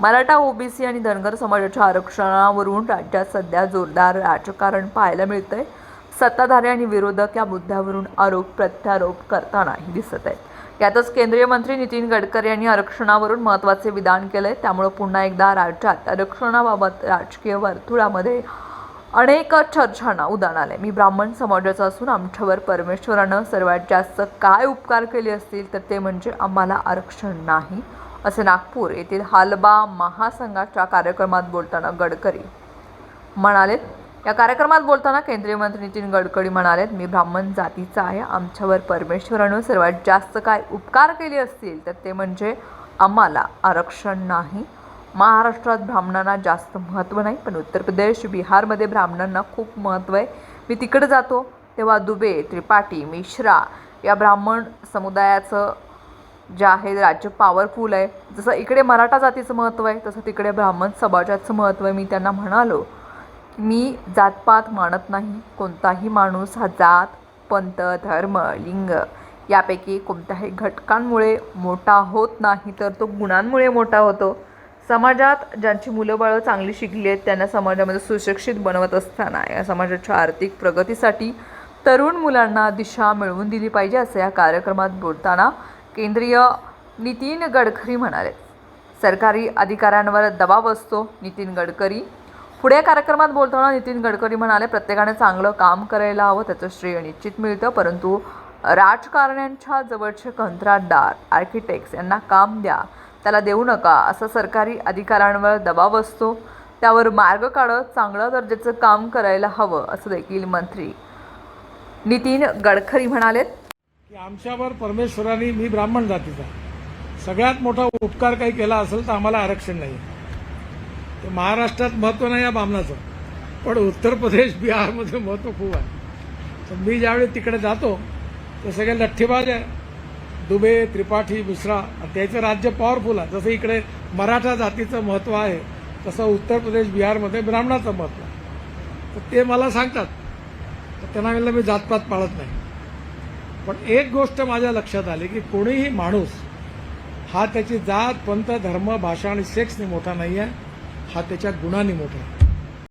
Maratha OBC आणि धनगर समाजाच्या आरक्षणावरून राज्यात सध्या जोरदार राजकारण पाहायला मिळतंय. सत्ताधारी आणि विरोधक या मुद्द्यावरून आरोप प्रत्यारोप करतानाही दिसत आहेत. यातच केंद्रीय मंत्री नितीन गडकरी यांनी आरक्षणावरून महत्त्वाचे विधान केलंय. त्यामुळं पुन्हा एकदा राज्यात आरक्षणाबाबत राजकीय वर्तुळामध्ये अनेक चर्चांना उदाहरण आले मी ब्राह्मण समाजाचा असून आमच्यावर परमेश्वरानं सर्वात जास्त काय उपकार केले असतील तर ते म्हणजे आम्हाला आरक्षण नाही. असे नागपूर येथील हालबा महासंघाच्या कार्यक्रमात बोलताना गडकरी म्हणालेत या कार्यक्रमात बोलताना केंद्रीय मंत्री नितीन गडकरी म्हणालेत मी ब्राह्मण जातीचा आहे आमच्यावर परमेश्वरानं सर्वात जास्त काय उपकार केले असतील तर ते म्हणजे आम्हाला आरक्षण नाही. महाराष्ट्रात ब्राह्मणांना जास्त महत्त्व नाही पण उत्तर प्रदेश बिहारमध्ये ब्राह्मणांना खूप महत्त्व आहे. मी तिकडे जातो तेव्हा दुबे त्रिपाठी मिश्रा या ब्राह्मण समुदायाचं जे आहे राज्य पॉवरफुल आहे. जसं इकडे मराठा जातीचं महत्त्व आहे तसं तिकडे ब्राह्मण समाजाचं महत्त्व आहे. मी त्यांना म्हणालो की मी जातपात मानत नाही. कोणताही माणूस हा जात पंथ धर्म लिंग यापैकी कोणत्याही घटकांमुळे मोठा होत नाही तर तो गुणांमुळे मोठा होतो. समाजात ज्यांची मुलं बाळं चांगली शिकली आहेत त्यांना समाजामध्ये सुशिक्षित बनवत असताना या समाजाच्या आर्थिक प्रगतीसाठी तरुण मुलांना दिशा मिळवून दिली पाहिजे असं या कार्यक्रमात बोलताना केंद्रीय नितीन गडकरी म्हणाले. सरकारी अधिकाऱ्यांवर दबाव असतो नितीन गडकरी. पुढे कार्यक्रमात बोलताना नितीन गडकरी म्हणाले प्रत्येकाने चांगलं काम करायला हवं त्याचं श्रेय निश्चित मिळतं परंतु राजकारण्यांच्या जवळचे कंत्राटदार आर्किटेक्ट्स यांना काम द्या त्याला देऊ नका असं सरकारी अधिकाऱ्यांवर दबाव असतो. त्यावर मार्ग काढत चांगल्या दर्जाचं काम करायला हवं असं देखील मंत्री नितीन गडकरी म्हणालेत. की आमच्यावर परमेश्वराने मी ब्राह्मण जातीचा. सगळ्यात मोठा उपकार काही केला असेल तर आम्हाला आरक्षण नाही. तर महाराष्ट्रात महत्त्व नाही या बामणाचं. पण उत्तर प्रदेश बिहारमध्ये महत्त्व खूप आहे. तर मी ज्यावेळी तिकडे जातो ते सगळे लठ्ठीबाज आहे. दुबे त्रिपाठी मिश्रा आणि त्याचं राज्य पॉवरफुल आहे. जसं इकडे मराठा जातीचं महत्त्व आहे तसं उत्तर प्रदेश बिहारमध्ये ब्राह्मणाचं महत्त्व आहे. तर ते मला सांगतात. तर त्यांना म्हणलं मी जातपात पाळत नाही. पण एक गोष्ट माझ्या लक्षात आली की कोणीही माणूस हा त्याची जात पंथ धर्म भाषा आणि सेक्सने मोठा नाही आहे हा त्याच्या गुणांनी मोठा आहे.